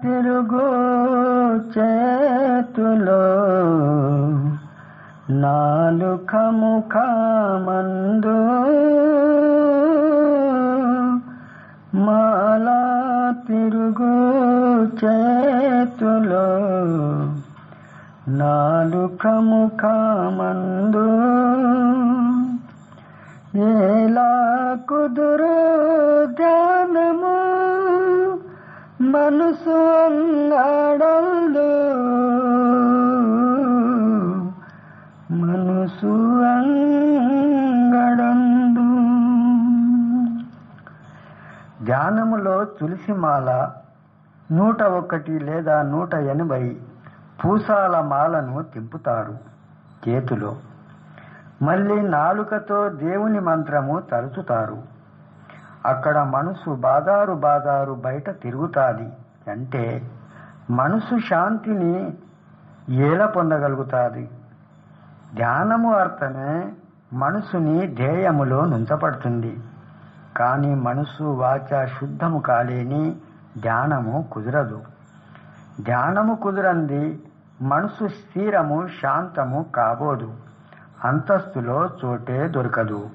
తిరుగు చేతులో నాలుకముఖమందు మాలా తిరుగు చేతులో నాలుకముఖమందు ఎలా కుదురు ధ్యానము మనసు ధ్యానములో తులసిమాల నూట ఒకటి లేదా నూట ఎనభై పూసాల మాలను తింపుతారు చేతిలో. మళ్ళీ నాలుకతో దేవుని మంత్రము తలుచుతారు అక్కడ మనసు బాదారు బాదారు బయట తిరుగుతాది అంటే మనసు శాంతిని ఏల పొందగలుగుతాది. ధ్యానము అర్థమే మనసుని ధ్యేయములో నుంచబడుతుంది. కానీ మనసు వాచ శుద్ధము కాలేని ధ్యానము కుదరదు. ధ్యానము కుదరంది మనసు స్థిరము శాంతము కాబోదు. అంతస్తులో చోటే దొరకదు.